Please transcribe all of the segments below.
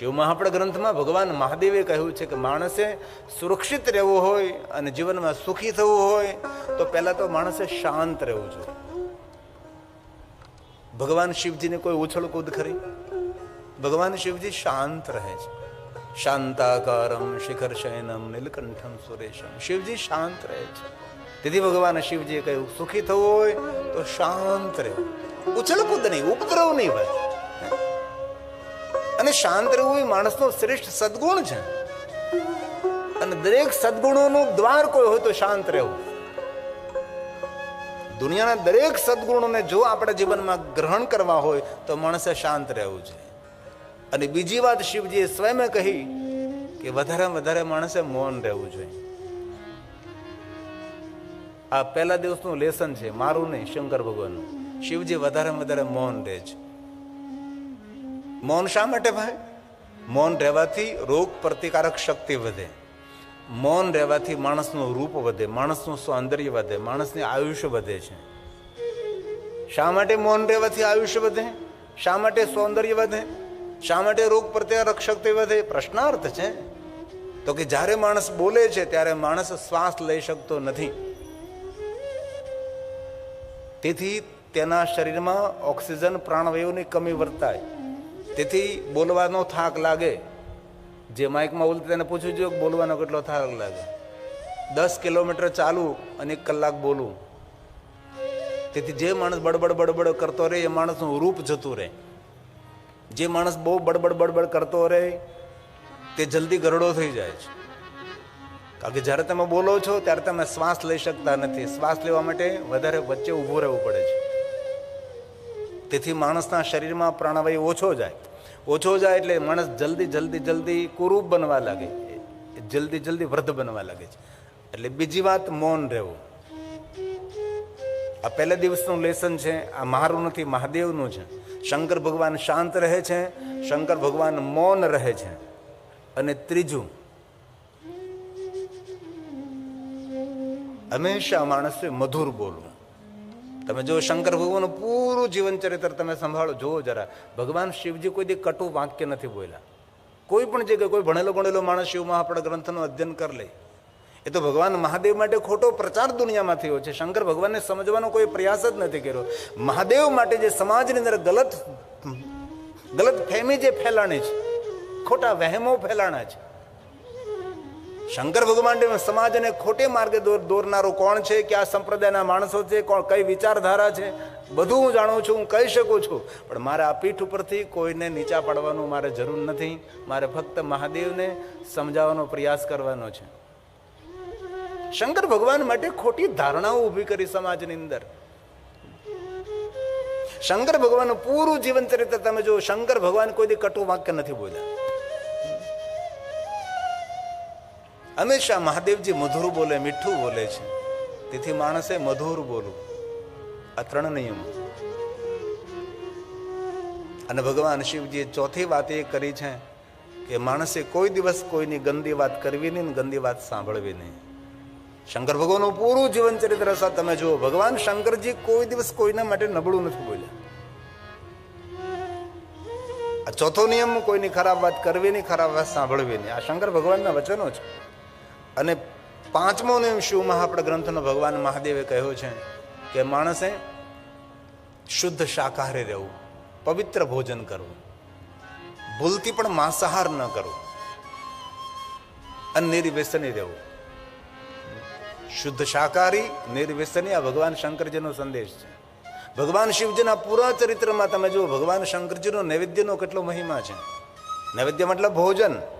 શિવ મહાપડ ગ્રંથમાં ભગવાન મહાદેવે કહ્યું છે કે માણસે સુરક્ષિત રહેવું હોય અને જીવનમાં સુખી થવું હોય, તો પહેલાં તો માણસે શાંત રહેવું જોઈએ. ભગવાન શિવજીને કોઈ ઉછળકૂદ ખરી? ભગવાન શિવજી શાંત રહે છે. શાંતાકારમ શિખર શયનમ નીલકંઠમ સુરેશમ. શિવજી શાંત રહે છે. તેથી ભગવાન શિવજીએ કહ્યું, સુખી થવું હોય તો શાંત રહેવું. ઉછળકૂદ નહીં, ઉપદ્રવ નહીં ભાઈ અને શાંત રહેવું એ માણસનો શ્રેષ્ઠ સદગુણ છે. અને દરેક સદગુણોનું દ્વાર કોઈ હોય તો શાંત રહેવું દુનિયાના દરેક સદગુણોને જો આપણા જીવનમાં ગ્રહણ કરવા હોય તો માણસે શાંત રહેવું છે અને બીજી વાત શિવજીએ સ્વયં કહી કે વધારે વધારે માણસે મૌન રહેવું જોઈએ. આ પહેલા દિવસનું લેસન છે, મારું નહીં, શંકર ભગવાનનું. શિવજી વધારે વધારે મૌન રહે છે. મૌન શા માટે ભાઈ? મૌન રહેવાથી રોગ પ્રતિકારક શક્તિ વધે. મૌન રહેવાથી માણસનું રૂપ વધે, માણસનું સૌંદર્ય વધે, માણસની આયુષ્ય વધે છે. શા માટે મૌન રહેવાથી આયુષ્ય વધે? શા માટે સૌંદર્ય વધે? શા માટે રોગ પ્રતિકારક શક્તિ વધે? પ્રશ્નાર્થ છે. તો કે જ્યારે માણસ બોલે છે, ત્યારે માણસ શ્વાસ લઈ શકતો નથી. તેથી તેના શરીરમાં ઓક્સિજન પ્રાણવાયુની કમી વર્તાય. તેથી બોલવાનો થાક લાગે. જે માઇકમાં બોલते તેને પૂછવું જોઈએ બોલવાનો કેટલો થાક લાગે? દસ કિલોમીટર ચાલવું અને એક કલાક બોલવું તેથી જે માણસ બડબડ બડબડ કરતો રહે, એ માણસનું રૂપ જતું રહે. જે માણસ બહુ બડબડ બડબડ કરતો રહે, તે જલ્દી ગરડો થઈ જાય છે. કારણ કે જ્યારે તમે બોલો છો, ત્યારે તમે શ્વાસ લઈ શકતા નથી. શ્વાસ લેવા માટે વધારે વચ્ચે ઊભું રહેવું પડે છે. તેથી માણસના શરીરમાં પ્રાણવાયુ ઓછો જાય. ઓછો જાય એટલે માણસ જલ્દી જલ્દી જલ્દી કુરૂપ બનવા લાગે. જલ્દી જલ્દી વૃદ્ધ બનવા લાગે છે. એટલે બીજી વાત મૌન રહેવું. આ પહેલા દિવસનું લેસન છે, આ મારું નથી, મહાદેવનું છે. શંકર ભગવાન શાંત રહે છે, શંકર ભગવાન મૌન રહે છે. અને ત્રીજું, હંમેશા માણસે મધુર બોલવું. તમે જો શંકર ભગવાનનું પૂરું જીવન ચરિત્ર તમે સંભાળો, જુઓ જરા. ભગવાન શિવજી કોઈ કટુ વાક્ય નથી બોલ્યા. કોઈ પણ જગ્યાએ કોઈ ભણેલો ગણેલો માણસ શિવ મહાપડ ગ્રંથનું અધ્યયન કરી લે. એ તો ભગવાન મહાદેવ માટે ખોટો પ્રચાર દુનિયામાં થયો છે. શંકર ભગવાનને સમજવાનો કોઈ પ્રયાસ જ નથી કર્યો. મહાદેવ માટે જે સમાજની અંદર ગલત ગલત ફેમી જે ફેલાણી છે, ખોટા વહેમો ફેલાણા છે શંકર ભગવાન સમાજને ખોટે માર્ગે દોર દોરનારો કોણ છે? કે આ સંપ્રદાયના માણસો છે? કોણ કઈ વિચારધારા છે? બધું હું જાણું છું, હું કહી શકું છું. પણ મારે આ પીઠ ઉપરથી કોઈને નીચા પાડવાનું મારે જરૂર નથી. મારે ફક્ત મહાદેવને સમજાવવાનો પ્રયાસ કરવાનો છે. શંકર ભગવાન માટે ખોટી ધારણાઓ ઊભી કરી સમાજની અંદર. શંકર ભગવાનનું પૂરું જીવન ચરિત્ર તમે જો શંકર ભગવાન કોઈ કટુ વાક્ય નથી બોલ્યા. હંમેશા મહાદેવજી મધુર બોલે, મીઠું બોલે છે. તેથી માણસે મધુર બોલવું આ ત્રણ નિયમો. અને ભગવાન શિવજીએ ચોથી વાત એ કરી છે કે માણસે કોઈ દિવસ કોઈની ગંદી વાત કરવી નહીં ગંદી વાત સાંભળવી નહીં. શંકર ભગવાનનું પૂરું જીવન ચરિત્ર સાથે તમે જુઓ, ભગવાન શંકરજી કોઈ દિવસ કોઈના માટે નબળું નથી બોલ્યા. આ ચોથો નિયમ, કોઈની ખરાબ વાત કરવી નહીં, ખરાબ વાત સાંભળવી નહીં. આ શંકર ભગવાનના વચનો છે. અને પાંચમો નિયમ શિવ મહાપડ ગ્રંથનો ભગવાન મહાદેવે કહ્યો છે કે માણસે શુદ્ધ શાકાહારી રહેવું, પવિત્ર ભોજન કરવું, ભૂલથી પણ માંસાહાર ન કરવું અને નિર્વ્યસની રહેવું. શુદ્ધ શાકાહારી નિર્વ્યસની આ ભગવાન શંકરજીનો સંદેશ છે. ભગવાન શિવજીના પૂરા ચરિત્રમાં તમે જુઓ, ભગવાન શંકરજીનો નૈવેદ્યનો કેટલો મહિમા છે. નૈવેદ્ય મતલબ ભોજન.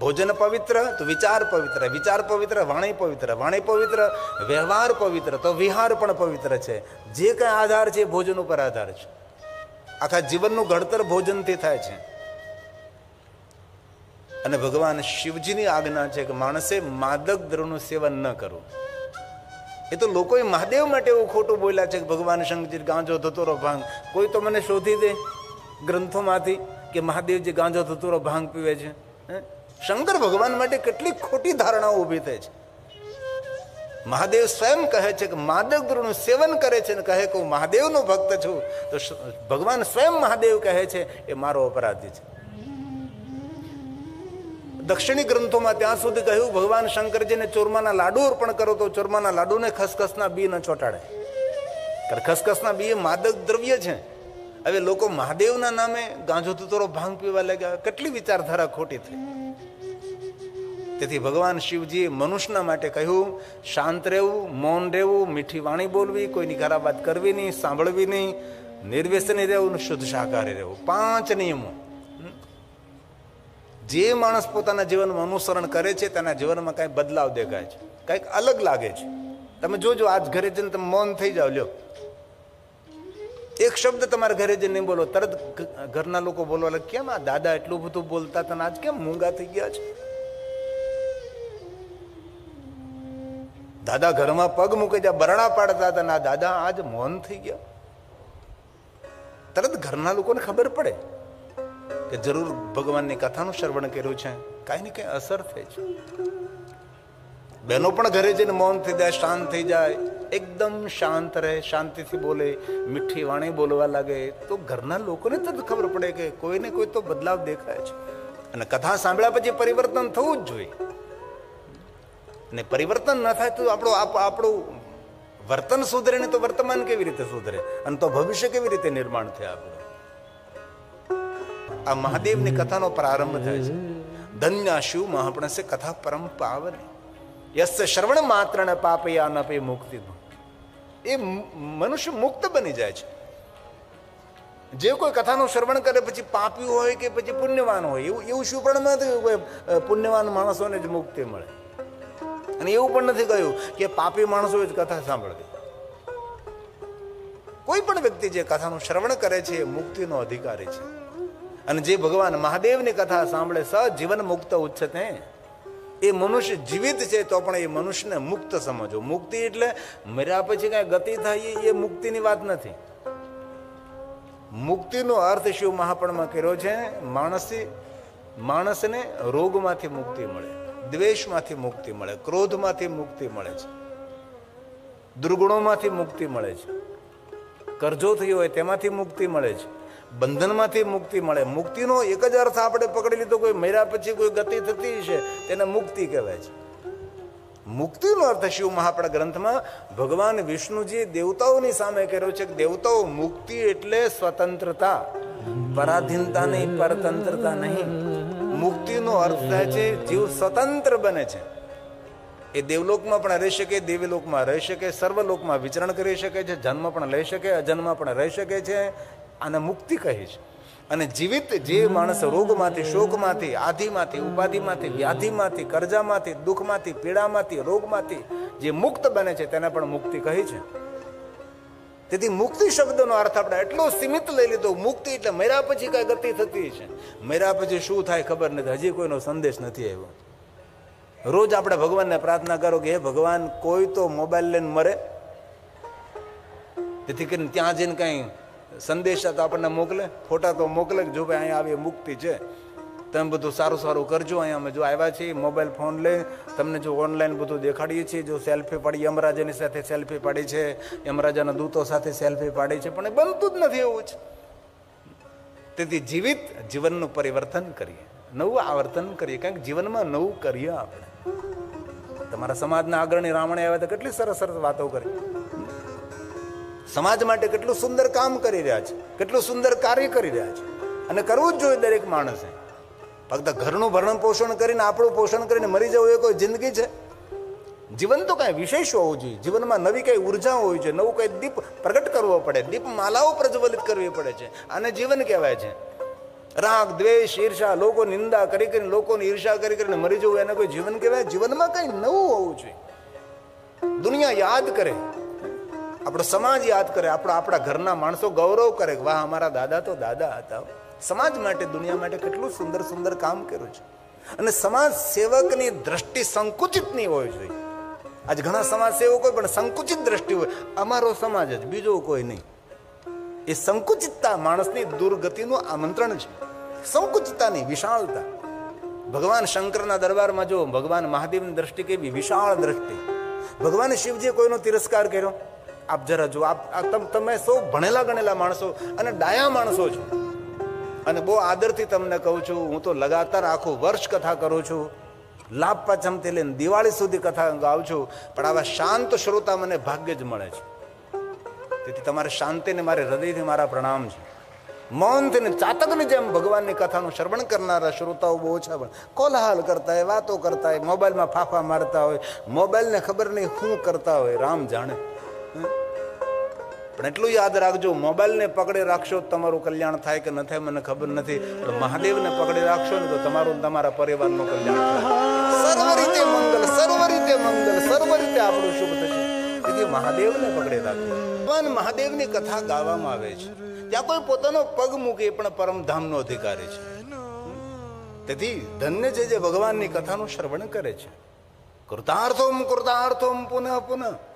ભોજન પવિત્ર, તો વિચાર પવિત્ર વિચાર પવિત્ર, વાણી પવિત્ર વાણી પવિત્ર, વ્યવહાર પવિત્ર, તો વિહાર પણ પવિત્ર છે. જે કંઈ આધાર છે ભોજન ઉપર આધાર છે. આખા જીવનનું ઘડતર ભોજનથી થાય છે. અને ભગવાન શિવજીની આજ્ઞા છે કે માણસે માદક દ્રવનું સેવન ન કરવું. એ તો લોકોએ મહાદેવ માટે એવું ખોટું બોલ્યા છે કે ભગવાન શંકરજી ગાંજો ધતુરો ભાંગ. કોઈ તો મને શોધી દે ગ્રંથોમાંથી કે મહાદેવજી ગાંજો ધતુરો ભાંગ પીવે છે. હે? શંકર ભગવાન માટે કેટલી ખોટી ધારણાઓ ઊભી થઈ છે. મહાદેવ સ્વયં કહે છે કે માદક દ્રોનું સેવન કરે છે અને કહે કે હું મહાદેવનો ભક્ત છું, તો ભગવાન સ્વયં મહાદેવ કહે છે, એ મારો અપરાધી છે. દક્ષિણી ગ્રંથોમાં ત્યાં સુધી કહ્યું, ભગવાન શંકરજીને ચોરમાના લાડુ અર્પણ કરો તો ચોરમાના લાડુને ખસખસના બી ન ચોંટાડે. કારણ ખસખસના બી એ માદક દ્રવ્ય છે. હવે લોકો મહાદેવના નામે ગાંજો તુતરો ભાંગ પીવા લાગ્યા. કેટલી વિચારધારા ખોટી થઈ. તેથી ભગવાન શિવજીએ મનુષ્યના માટે કહ્યું, શાંત રહેવું, મૌન રહેવું, મીઠી વાણી બોલવી, કોઈની ખરાબ કરવી નહીં, સાંભળવી નહીં, નિર્વ્યસની રહેવું શુદ્ધ શાકાહારી રહેવું. પાંચ નિયમો. જે માણસ પોતાના જીવનમાં અનુસરણ કરે છે, તેના જીવનમાં કાંઈ બદલાવ દેખાય છે. કંઈક અલગ લાગે છે. તમે જોજો, આજ ઘરે જઈને તમે મૌન થઈ જાઓ, લ્યો. એક શબ્દ તમારા ઘરે જઈને નહીં બોલો. તરત ઘરના લોકો બોલવા લાગે કેમ આ દાદા એટલું બધું બોલતા તને આજ કેમ મૂંગા થઈ ગયા છે? દાદા ઘરમાં પગ મૂકી ત્યાં બરણા પાડતા હતા ના દાદા આજ મૌન થઈ ગયા. તરત ઘરના લોકોને ખબર પડે કે જરૂર ભગવાનની કથાનું શ્રવણ કર્યું છે. કાંઈ ને કાંઈ અસર થાય છે. બહેનો પણ ઘરે જઈને મૌન થઈ જાય, શાંત થઈ જાય. એકદમ શાંત રહે, શાંતિથી બોલે, મીઠી વાણી બોલવા લાગે. તો ઘરના લોકોને તરત ખબર પડે કે કોઈને કોઈ તો બદલાવ દેખાય છે. અને કથા સાંભળ્યા પછી પરિવર્તન થવું જ જોઈએ. અને પરિવર્તન ન થાય તો આપણું આપણું વર્તન સુધરે ને તો વર્તમાન કેવી રીતે સુધરે? અને તો ભવિષ્ય કેવી રીતે નિર્માણ થાય આપણું? આ મહાદેવની કથાનો પ્રારંભ થાય છે. ધન્ય શિવ મહાપણસે કથા પરમ પાવને. યસ્ય શ્રવણ માત્ર ને પાપયા ન પે મુક્તિ એ મનુષ્ય મુક્ત બની જાય છે. જે કોઈ કથાનું શ્રવણ કરે પછી પાપી હોય કે પછી પુણ્યવાન હોય, એવું એવું શું પણ પુણ્યવાન માણસોને જ મુક્તિ મળે. અને એવું પણ નથી કહ્યું કે પાપી માણસો જ કથા સાંભળવી. કોઈ પણ વ્યક્તિ જે કથાનું શ્રવણ કરે છે એ મુક્તિનો અધિકારી છે. અને જે ભગવાન મહાદેવની કથા સાંભળે સજીવન જીવન મુક્ત ઉચ્છતે, એ મનુષ્ય જીવિત છે તો પણ એ મનુષ્યને મુક્ત સમજો. મુક્તિ એટલે મર્યા પછી કઈ ગતિ થાય એ મુક્તિની વાત નથી. મુક્તિનો અર્થ શિવ મહાપણમાં કર્યો છે, માણસી, માણસને રોગમાંથી મુક્તિ મળે. દ્વેષમાંથી મુક્તિ મળે, ક્રોધમાંથી મુક્તિ મળે છે, દુર્ગુણોમાંથી મુક્તિ મળે છે, કરજો થયો હોય તેમાંથી મુક્તિ મળે છે, બંધનમાંથી મુક્તિ મળે. મુક્તિનો એક જ અર્થ આપણે પકડી લીધો, કોઈ મર્યા પછી કોઈ ગતિ થતી છે તેને મુક્તિ કહેવાય છે. મુક્તિનો અર્થ શિવ મહાપડા ગ્રંથમાં ભગવાન વિષ્ણુજી દેવતાઓની સામે કર્યો છે કે દેવતાઓ મુક્તિ એટલે સ્વતંત્રતા, પરાધીનતા નહીં, પરતંત્રતા નહીં. મુક્તિનો અર્થ થાય છે, જીવ સ્વતંત્ર બને છે. એ દેવલોકમાં પણ રહી શકે, દેવીલોકમાં રહી શકે, સર્વલોકમાં વિચરણ કરી શકે છે, જન્મ પણ લઈ શકે, અજન્મ પણ રહી શકે છે આને મુક્તિ કહે છે. અને જીવિત જે માણસ રોગમાંથી, શોકમાંથી, આધિમાંથી, ઉપાધિમાંથી, વ્યાધિમાંથી, કરજામાંથી, દુઃખમાંથી, પીડામાંથી, રોગમાંથી જે મુક્ત બને છે, તેને પણ મુક્તિ કહી છે. તેથી મુક્તિ શબ્દનો અર્થ આપણે એટલો સીમિત લઈ લીધો, મુક્તિ એટલે મર્યા પછી કઈ ગતિ થતી છે. મર્યા પછી શું થાય ખબર નથી, હજી કોઈનો સંદેશ નથી આવ્યો. રોજ આપણે ભગવાનને પ્રાર્થના કરો કે, હે ભગવાન, કોઈ તો મોબાઈલ લઈને મરે. તેથી કરીને ત્યાં જઈને કઈ સંદેશા તો આપણને મોકલે, ફોટા તો મોકલે જો ભાઈ અહીંયા આવી મુક્તિ છે. તમે બધું સારું સારું કરજો. અહીંયા અમે જો આવ્યા છીએ, મોબાઈલ ફોન લઈ તમને જો ઓનલાઈન બધું દેખાડીએ છીએ. જો સેલ્ફી પાડી, યમરાજાની સાથે સેલ્ફી પાડી છે, યમરાજાના દૂતો સાથે સેલ્ફી પાડી છે, પણ એ બનતું જ નથી એવું જ. તેથી જીવિત જીવનનું પરિવર્તન કરીએ. નવું આવર્તન કરીએ કારણ કે જીવનમાં નવું કરીએ આપણે. તમારા સમાજના આગળની રાવણે આવ્યા તો કેટલી સરસ સરસ વાતો કરી. સમાજ માટે કેટલું સુંદર કામ કરી રહ્યા છે, કેટલું સુંદર કાર્ય કરી રહ્યા છે. અને કરવું જ જોઈએ દરેક માણસે. ફક્ત ઘરનું ભરણ પોષણ કરીને, આપણું પોષણ કરીને મરી જવું એ કોઈ જિંદગી છે? જીવન તો કાંઈ વિશેષ હોવું જોઈએ. જીવનમાં નવી કઈ ઊર્જા હોવી જોઈએ, નવું કઈ દીપ પ્રગટ કરવો પડે. દીપ માલાઓ પ્રજ્વલિત કરવી પડે છે. આને જીવન કહેવાય છે. રાગ, દ્વેષ, ઈર્ષા, લોકો નિંદા કરી કરીને, લોકોની ઈર્ષા કરી કરીને મરી જવું એને કોઈ જીવન કહેવાય? જીવનમાં કઈ નવું હોવું જોઈએ. દુનિયા યાદ કરે. આપણો સમાજ યાદ કરે. આપણા આપણા ઘરના માણસો ગૌરવ કરે વાહ, અમારા દાદા તો દાદા હતા સમાજ માટે, દુનિયા માટે કેટલું સુંદર સુંદર કામ કર્યું છે. અને સમાજ સેવકની દ્રષ્ટિ સંકુચિત નહીં હોવી જોઈએ આજે ઘણા સમાજ સેવકો પણ સંકુચિત દ્રષ્ટિ હોય. અમારો સમાજ જ, બીજો કોઈ નહીં. એ સંકુચિતતા માણસની દુર્ગતિનું આમંત્રણ છે. સંકુચિતતાની વિશાળતા. ભગવાન શંકરના દરબારમાં જો ભગવાન મહાદેવની દ્રષ્ટિ કેવી વિશાળ દ્રષ્ટિ. ભગવાન શિવજીએ કોઈનો તિરસ્કાર કર્યો? આપ જરા જો આપ તમે સૌ ભણેલા ગણેલા માણસો અને ડાયા માણસો છો. અને બહુ આદરથી તમને કહું છું, હું તો લગાતાર આખું વર્ષ કથા કરું છું. લાભ પાંચમથી લઈને દિવાળી સુધી કથા ગાઉં છું, પણ આવા શાંત શ્રોતા મને ભાગ્ય જ મળે છે. તેથી તમારે શાંતિને મારે હૃદયથી મારા પ્રણામ છે. મૌનથી ચાતકની જેમ ભગવાનની કથાનું શ્રવણ કરનારા શ્રોતાઓ બહુ ઓછા પણ કોલાહલ કરતા હોય, વાતો કરતા હોય, મોબાઈલમાં ફાફા મારતા હોય, મોબાઈલને ખબર નહીં શું કરતા હોય, રામ જાણે? પણ એટલું યાદ રાખજો, મોબાઈલને પકડી રાખશો તમારું કલ્યાણ થાય કે ન થાય મને ખબર નથી. પણ મહાદેવને પકડી રાખશો ને તો તમારું તમારા પરિવારનું કલ્યાણ સર્વ રીતે મંગલ, સર્વ રીતે મંગલ, સર્વ રીતે આપણું શુભ થશે. તેથી મહાદેવને પકડી રાખજો. ભગવાન મહાદેવની કથા ગાવામાં આવે છે. ત્યાં કોઈ પોતાનો પગ મૂકે પણ પરમધામનો અધિકારી છે. તેથી ધન્ય છે જે ભગવાનની કથાનું શ્રવણ કરે છે. કૃતાર્થોમ કૃતાર્થોમ પુનઃ પુનઃ.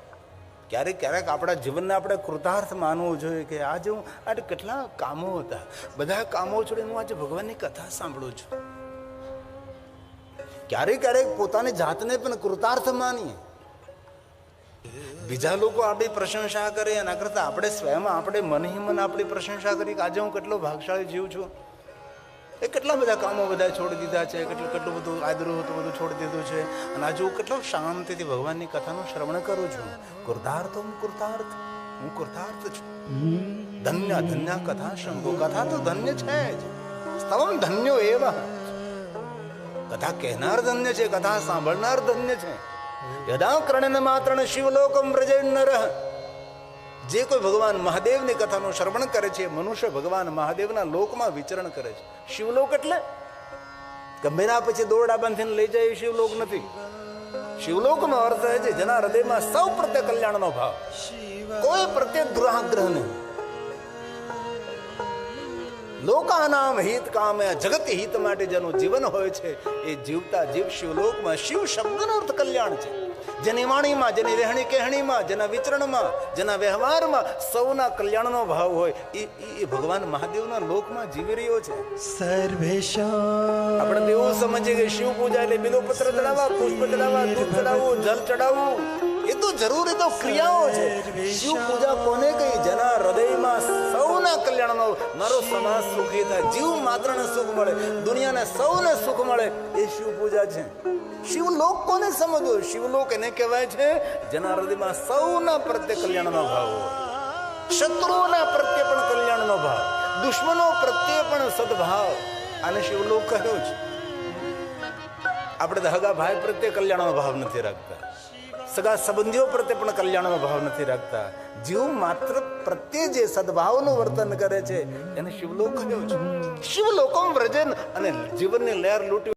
ક્યારેક ક્યારેક આપણા જીવનને આપણે કૃતાર્થ માનવું જોઈએ કે આજે હું આજે કેટલા કામો હતા. બધા કામો છોડીને હું આજે ભગવાનની કથા સાંભળું છું. ક્યારેક ક્યારેક પોતાની જાતને પણ કૃતાર્થ માનીએ. બીજા લોકો આપણી પ્રશંસા કરે એના કરતાં આપણે સ્વયં આપણે મન હિ મન આપણી પ્રશંસા કરી કે આજે હું કેટલો ભાગશાળી જીવ છું. એ કેટલા બધા કામો બધા છોડી દીધા છે, કેટલું કેટલું બધું આદરું હતું, બધું છોડી દીધું છે. અને આજે હું કેટલો શાંતિથી ભગવાનની કથાનું શ્રવણ કરું છું. કૃતાર્થ હું કૃતાર્થ હું કૃતાર્થ છું. ધન્ય ધન્ય કથા શંકુ કથા તો ધન્ય છે જ. સ્તવમ ધન્યો એવા. કથા કહેનાર ધન્ય છે, કથા સાંભળનાર ધન્ય છે. યદા કર્ણન માત્ર શિવલોકમ વ્રજે નર જે કોઈ ભગવાન મહાદેવની કથાનું શ્રવણ કરે છે મનુષ્ય ભગવાન મહાદેવના લોકમાં વિચરણ કરે છે. શિવલોક એટલે? ગંભીરા પછી દોરડા બાંધીને લઈ જાય શિવલોક નથી. શિવલોકનો અર્થ છે, જેના હૃદયમાં સૌ પ્રત્યે કલ્યાણનો ભાવ. કોઈ પ્રત્યે દ્રોહાગ્રહ નહીં. લોકાનામ હિત કામે જગત હિત માટે જેનું જીવન હોય છે, એ જીવતા જીવ શિવલોકમાં શિવ શબ્દનો અર્થ કલ્યાણ છે. જેની વાણીમાં જેની રહેણી કહેણીમાં જેના વિચરણમાં જેના વ્યવહારમાં સૌના કલ્યાણનો ભાવ હોય એ એ- ભગવાન મહાદેવના લોકમાં જીવી રહ્યો છે. સર્વેશા આપણે એવું સમજીએ કે શિવ પૂજા એટલે બીલો પત્ર ચડાવવા પુષ્પ ચડાવવા દૂધ ચડાવવું જલ ચડાવવું. એ તો જરૂરી તો ક્રિયાઓ છે. શિવ પૂજા કોને કહી? જેના હૃદયમાં સૌના કલ્યાણનો મારો સમાજ સુખી થાય. જીવ માત્રને સુખ મળે. દુનિયાને સૌને સુખ મળે. એ શિવ પૂજા છે. શિવલોક કોને સમજવો? શિવલોક એને કહેવાય છે, જેના હૃદયમાં સૌના પ્રત્યે કલ્યાણનો ભાવ શત્રુઓના પ્રત્યે પણ કલ્યાણનો ભાવ. દુશ્મનો પ્રત્યે પણ સદભાવ. આને શિવલોક કહ્યો છે. આપણે તો હગા ભાઈ પ્રત્યે કલ્યાણનો ભાવ નથી રાખતા. સગા સંબંધીઓ પ્રત્યે પણ કલ્યાણનો ભાવ નથી રાખતા જીવ માત્ર પ્રત્યે જે સદભાવનું વર્તન કરે છે એને શિવલોક કહ્યો છે શિવલોકમ વ્રજન અને જીવનની લહેર લૂંટી